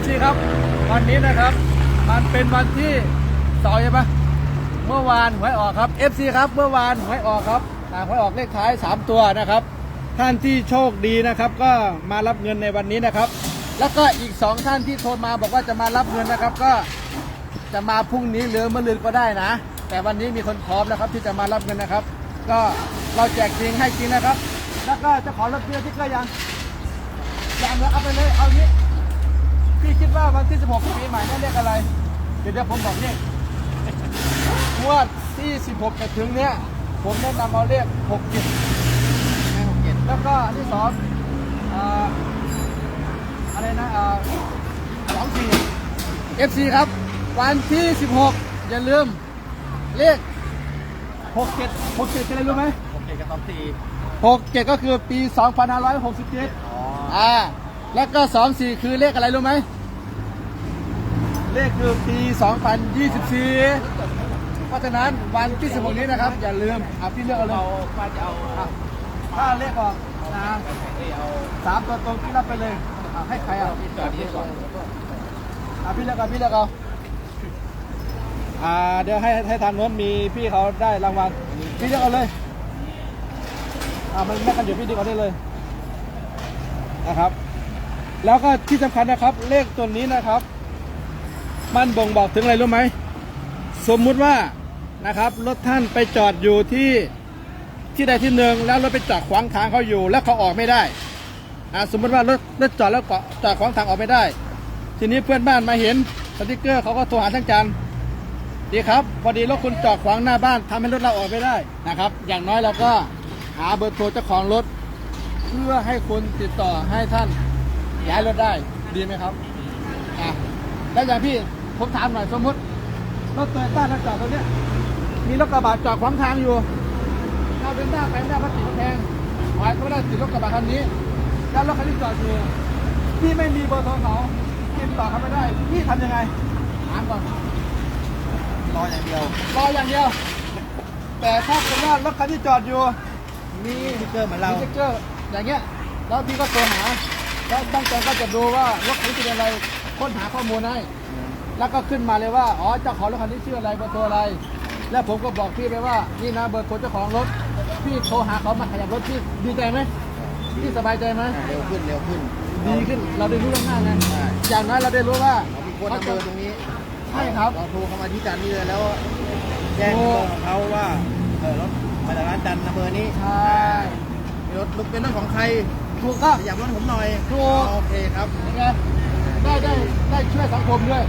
FC ครับ วันนี้นะครับ มันเป็นวันที่สองใช่ปะเมื่อวานหวยออกครับ FC ครับ เมื่อวานหวยออกครับอ่าหวยออกเลขท้าย 3 ตัวนะครับ ท่านที่โชคดีนะครับ ก็มารับเงินในวันนี้นะครับ แล้วก็อีก 2 ท่านที่โทรมาบอกว่าจะมารับเงินนะครับ ก็จะมาพรุ่งนี้หรือมะรืนก็ได้นะ แต่วันนี้มีคนพร้อมนะครับที่จะมารับเงินนะครับ ก็เราแจกจริงให้จริงนะครับ แล้วก็จะขอรถเพื่อที่ก็ยังยังแล้วเอาไปเลยเอางี้ 16ปีใหม่นั่นเรียกอะไร เดี๋ยวเดี๋ยวผมบอกเลขงวดที่ 16จะถึงเนี้ยผมแนะนำเอาเลข67 67แล้วก็อันที่สองอ่าอะไรนะอ่า24 FC ครับ วันที่ 16 อย่าลืมเลข67 67เป็นอะไรรู้ไหมโอเคกับสองสี่67 ก็คือปี 2567อ๋ออ่าแล้วก็ 24 คือเลขอะไรรู้ไหม เลขคือปี 2024 เพราะฉะนั้นวันที่16นี้นะครับ อย่าลืมอะพี่เลือกเอาเลยเราป้าจะเอาอะถ้าเลขออกนะเอาสามตัวตรงที่รับไปเลยอะให้ใครอะจอดที่ก่อนอะพี่เลือกเอาพี่เลือกเอาอ่าเดี๋ยวให้ให้ทางโน้นมีพี่เขาได้รางวัลพี่เลือกเอาเลยอ่ามันแม่กันอยู่พี่ดึงเอาได้เลยนะครับ แล้วก็ที่สำคัญนะครับ เลขตัวนี้นะครับ มันบ่งบอกถึงอะไรรู้ไหม สมมุติว่านะครับรถท่านไปจอดอยู่ที่ที่ใดที่หนึ่งแล้วรถไปจอดขวางทางเขาอยู่ แล้วเขาออกไม่ได้อ่าสมมติว่ารถรถจอดแล้วก็จอดขวางทางออกไม่ได้ ทีนี้เพื่อนบ้านมาเห็นสติกเกอร์เขาก็โทรหาทั้งจันดีครับพอดีรถคุณจอดขวางหน้าบ้านทำให้รถเราออกไม่ได้นะครับ อย่างน้อยเราก็หาเบอร์โทรเจ้าของรถ เพื่อให้คุณติดต่อให้ท่านย้ายรถได้ดีไหมครับอะแล้วอย่างพี่ ผมถามหน่อยสมมติรถโตโยต้าถ้าจอดตรงเนี้ยมีรถกระบะจอดขวางทางอยู่เราเป็นหน้าไปหน้าพัดติดแพงหมายก็ไม่ได้ติดรถกระบะคันนี้ แล้วรถคันที่จอดอยู่พี่ไม่มีเบอร์โทรเขาติดต่อเขาไม่ได้พี่ทำยังไงถามก่อนรออย่างเดียวรออย่างเดียว แต่ถ้าเป็นว่ารถคันที่จอดอยู่มีสติ๊กเกอร์เหมือนเราสติ๊กเกอร์อย่างเงี้ยแล้วพี่ก็โทรหาแล้วตั้งใจก็จะดูว่ารถคันนี้เป็นอะไรค้นหาข้อมูลให้ แล้วก็ขึ้นมาเลยว่าอ๋อเจ้าของรถคันนี้ชื่ออะไรเบอร์โทรอะไร แล้วผมก็บอกพี่ไปว่านี่นะเบอร์โทรเจ้าของรถพี่โทรหาเขามาขยับรถพี่ดีใจไหมพี่สบายใจไหมเร็วขึ้นเร็วขึ้นดีขึ้นเราได้รู้เรื่องหน้าไงใช่อย่างน้อยเราได้รู้ว่าเรามีโค้ดนัมเบอร์ตรงนี้ใช่ครับเราโทรเข้ามาที่จันนี่เลยแล้วแจ้งตัวของเขาว่าเออรถมาจากร้านจันนัมเบอร์นี้ใช่มีรถรถเป็นรถของใครถูกต้องขยับรถผมหน่อยถูกโอเคครับยังไงได้ได้ได้ช่วยสังคมด้วย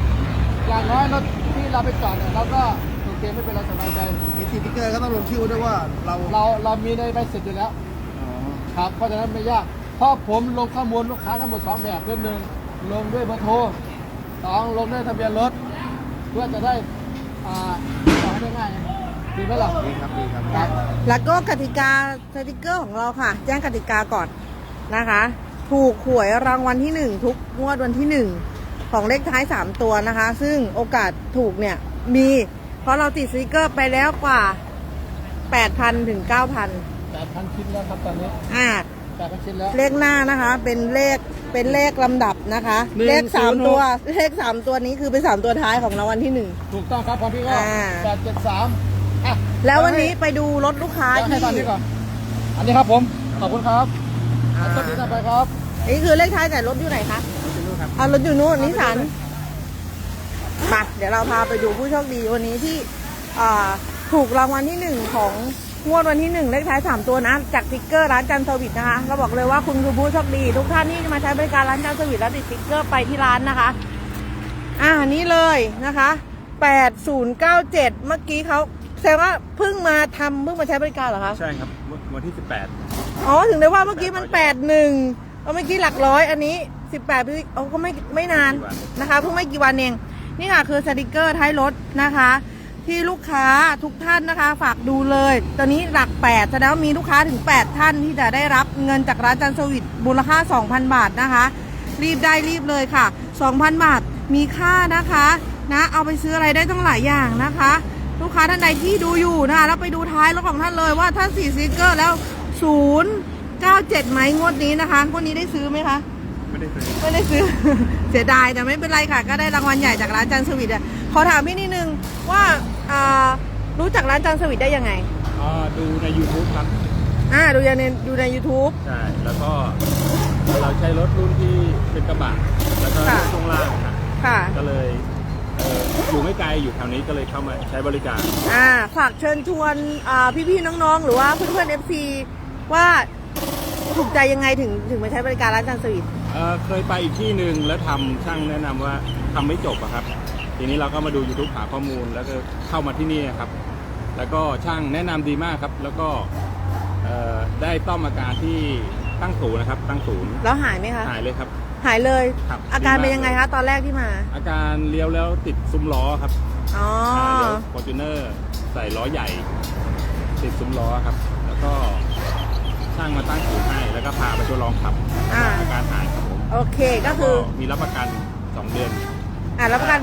อย่างน้อยรถที่เราไปจอดเนี่ยเราก็โอเคไม่เป็นไรสบายใจ มีสติ๊กเกอร์ก็ต้องลงชื่อด้วยว่าเราเราเรามีในใบเสร็จอยู่แล้วอ๋อครับเพราะฉะนั้นไม่ยากเพราะผมลงข้อมูลลูกค้าทั้งหมดสองแบบคือหนึ่งลงด้วยเบอร์โทรสองลงด้วยทะเบียนรถ เพื่อจะได้อ่าต่อให้ได้ง่ายดีไหมล่ะดีครับดีครับครับแล้วก็กติกาสติกเกอร์ของเราค่ะ แจ้งกติกาก่อนนะคะ ถูกหวยรางวัลที่1ทุกงวดวันที่1 ของเลขท้าย 3 ตัวนะคะ ซึ่งโอกาสถูกเนี่ยมี เพราะเราติดสติกเกอร์ไปแล้วกว่า 8,000 ถึง 9,000 แปดพันชิ้นแล้วครับตอนนี้อ่า แปดพันชิ้นแล้ว เลขหน้านะคะ เป็นเลขเป็นเลขลำดับนะคะ หนึ่งเลขศูนย์3ตัว เลข3ตัวนี้คือเป็น3ตัวท้ายของรางวัลที่ถูกต้องครับของพี่ก็อ่า แปดเจ็ดสามอะ1แล้ววันนี้ไปดูรถลูกค้าเดี๋ยวให้ที่ตอนนี้ก่อน อันนี้ครับผม ขอบคุณครับอ่า ต้นนี้ต่อไปครับ นี่คือเลขท้ายแต่รถอยู่ไหนคะ เอารถอยู่นู้นนิสสันมาเดี๋ยวเราพาไปดูผู้โชคดีวันนี้ที่อ่าถูกรางวัลที่หนึ่งของงวดวันที่หนึ่งเลขท้ายสามตัวนะจากสติ๊กเกอร์ร้านจันทร์เซอร์วิสนะคะเราบอกเลยว่าคุณคือผู้โชคดี ทุกท่านที่มาใช้บริการร้านจันทร์เซอร์วิสแล้วติดสติ๊กเกอร์ไปที่ร้านนะคะ อ่านี่เลยนะคะแปดศูนย์เก้าเจ็ดเมื่อกี้เขาแสดงว่าเพิ่งมาทำเพิ่งมาใช้บริการเหรอคะใช่ครับวันวันที่อ๋อถึงได้ว่าเมื่อกี้มันแปดหนึ่งเมื่อกี้หลักร้อยอันนี้ สิบแปดพฤศจิกาก็ไม่ไม่นานนะคะเพิ่งไม่กี่วันเอง นี่ค่ะคือสติกเกอร์ท้ายรถนะคะ ที่ลูกค้าทุกท่านนะคะ ฝากดูเลย ตอนนี้หลักแปดแสดงว่ามีลูกค้าถึง 8 ท่านที่จะได้รับเงินจากร้านจันทร์สวิตมูลค่า 2,000 บาทนะคะ รีบได้รีบเลยค่ะ 2,000 บาทมีค่านะคะนะเอาไปซื้ออะไรได้ต้องหลายอย่างนะคะ ลูกค้าท่านใดที่ดูอยู่นะคะแล้วไปดูท้ายรถของท่านเลยว่าถ้าสีสติกเกอร์แล้ว 0 97ไหมงวดนี้นะคะงวดนี้ได้ซื้อไหมคะ ไม่ได้ซื้อไม่ได้ซื้อ เสียดายแต่ไม่เป็นไรค่ะ ก็ได้รางวัลใหญ่จากร้านจันทร์สวิตอะขอถามพี่นิดนึงว่าอ่ารู้จักร้านจันทร์สวิตได้ยังไงอ่าดูใน YouTube ครับ อ่าดูในดูใน YouTube ใช่ แล้วก็เราใช้รถรุ่นที่เป็นกระบะแล้วก็ค่ะ ช่วงล่างนะค่ะ ก็เลยเอ่ออยู่ไม่ไกลอยู่แถวนี้ก็เลยเข้ามาใช้บริการ อ่าฝากเชิญชวนอ่าพี่ๆน้องๆ หรือว่าเพื่อนๆ FC ว่าถูกใจยังไงถึงถึงมาใช้บริการร้านจันทร์สวิต เอ่อเคยไปอีกที่หนึ่งแล้วทำช่างแนะนำว่าทำไม่จบอะครับ ทีนี้เราก็มาดู YouTube หาข้อมูลแล้วก็เข้ามาที่นี่ครับ แล้วก็ช่างแนะนำดีมากครับ แล้วก็เอ่อได้ต้อมอาการที่ตั้งศูนย์นะครับ ตั้งศูนย์แล้วหายไหมคะ หายเลยครับ หายเลย ครับอาการเป็นดีมาก ยังไงคะตอนแรกที่มา อาการเลี้ยวแล้วติดซุ้มล้อครับอ๋อ ฟอร์จูเนอร์ใส่ล้อใหญ่ ติดซุ้มล้อครับ แล้วก็ ช่างมาตั้งศูนย์ให้ แล้วก็พาไปทดลองขับอ่า อาการหายครับผมโอเคก็คือ มีรับประกัน 2 เดือน อ่ารับประกัน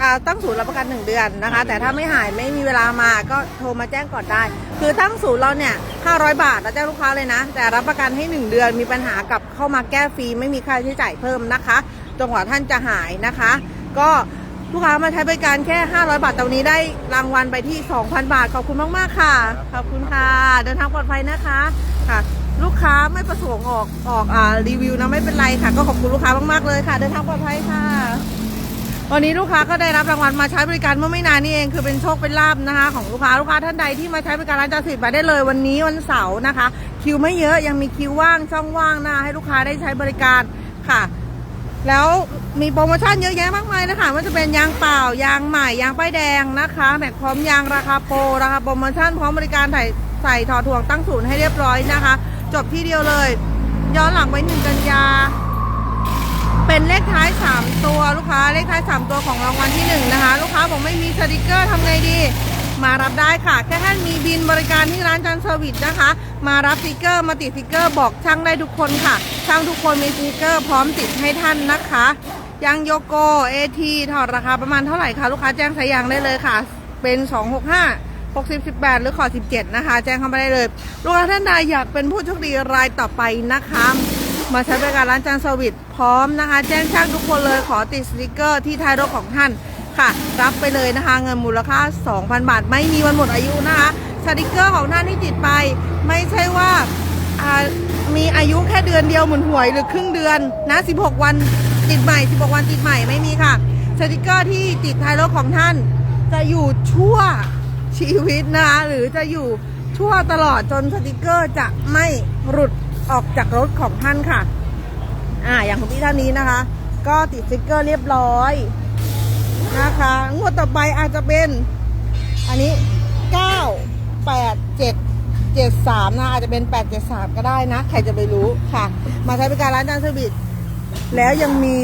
อ่าตั้งศูนย์รับประกันหนึ่งเดือนนะคะ แต่ถ้าไม่หายไม่มีเวลามาก็โทรมาแจ้งก่อนได้ คือตั้งศูนย์เราเนี่ย500 บาทเราแจ้งลูกค้าเลยนะ แต่รับประกันให้ 1 เดือนมีปัญหากับเข้ามาแก้ฟรีไม่มีค่าใช้จ่ายเพิ่มนะคะจนกว่าท่านจะหายนะคะ ก็ ลูกค้ามาใช้บริการแค่ 500 บาทตรงนี้ได้รางวัลไปที่ 2,000 บาท ขอบคุณมาก ๆ ค่ะ ขอบคุณค่ะ เดินทางปลอดภัยนะคะค่ะ ลูกค้าไม่ประสงค์ออกออกอ่ารีวิวนะไม่เป็นไรค่ะ ก็ขอบคุณลูกค้ามากๆเลยค่ะ เดินทางปลอดภัยค่ะ วันนี้ลูกค้าก็ได้รับรางวัลมาใช้บริการเมื่อไม่นานนี่เองคือเป็นโชคเป็นลาบนะคะ ของลูกค้าลูกค้าท่านใดที่มาใช้บริการร้านจันทร์สิทธิ์มาได้เลย วันนี้วันเสาร์นะคะ คิวไม่เยอะยังมีคิวว่างช่องว่างนะคะให้ลูกค้าได้ใช้บริการค่ะ แล้ว มีโปรโมชั่นเยอะแยะมากมายเลยค่ะว่าจะเป็นยางเปล่ายางใหม่ยางป้ายแดงนะคะแม็กพร้อมยางราคาโปรราคาโปรโมชั่นพร้อมบริการใส่ใส่ถอดถ่วงตั้งศูนย์ให้เรียบร้อยนะคะ จบที่เดียวเลย ย้อนหลังไว้หนึ่งกันยา เป็นเลขท้าย 3 ตัวลูกค้าเลขท้าย 3 ตัวของรางวัลที่1นะคะลูกค้าบอกไม่มีสติกเกอร์ทำไงดี มารับได้ค่ะ แค่ท่านมีบินบริการที่ร้านจันทร์เซอร์วิสนะคะ มารับสติกเกอร์มาติดสติกเกอร์บอกช่างได้ทุกคนค่ะช่างทุกคนมีสติกเกอร์พร้อมติดให้ท่านนะคะ ยางโยโกเอทีถอดราคาประมาณเท่าไหร่คะลูกค้าแจ้งสายยางได้เลยค่ะ เป็น 265 60 18 หรือขอ 17 นะคะ แจ้งเข้ามาได้เลยลูกค้าท่านใดอยากเป็นผู้โชคดีรายต่อไปนะคะ มาใช้บริการร้านจานสวิตพร้อมนะคะ แจ้งช่างทุกคนเลยขอติดสติกเกอร์ที่ท้ายรถของท่านค่ะ รับไปเลยนะคะ เงินมูลค่า 2,000 บาท ไม่มีวันหมดอายุนะคะสติกเกอร์ของท่านที่ติดไป ไม่ใช่ว่าอ่ามีอายุแค่เดือนเดียวเหมือนหวยหรือครึ่งเดือนนะ 16 วัน ติดใหม่ 16 วันติดใหม่ไม่มีค่ะ สติกเกอร์ที่ติดท้ายรถของท่าน จะอยู่ชั่วชีวิตนะคะหรือจะอยู่ชั่วตลอดจนสติกเกอร์จะไม่หลุดออกจากรถของท่านค่ะ อ่า อย่างของพี่ท่านนี้นะคะ ก็ติดสติกเกอร์เรียบร้อยนะคะ งวดต่อไปอาจจะเป็น อันนี้ 9 8 7 7 3 นะ อาจจะเป็น 8 7 3 ก็ได้นะ ใครจะไปรู้ค่ะ มาใช้บริการร้านจานเซอร์วิส แล้วยังมี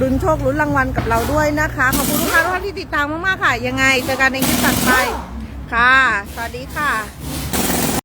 ลุ้นโชคลุ้นรางวัลกับเราด้วยนะคะ ขอบคุณลูกค้าทุกท่านที่ติดตามมากๆค่ะ ยังไงเจอกันในคลิปถัดไปค่ะ สวัสดีค่ะ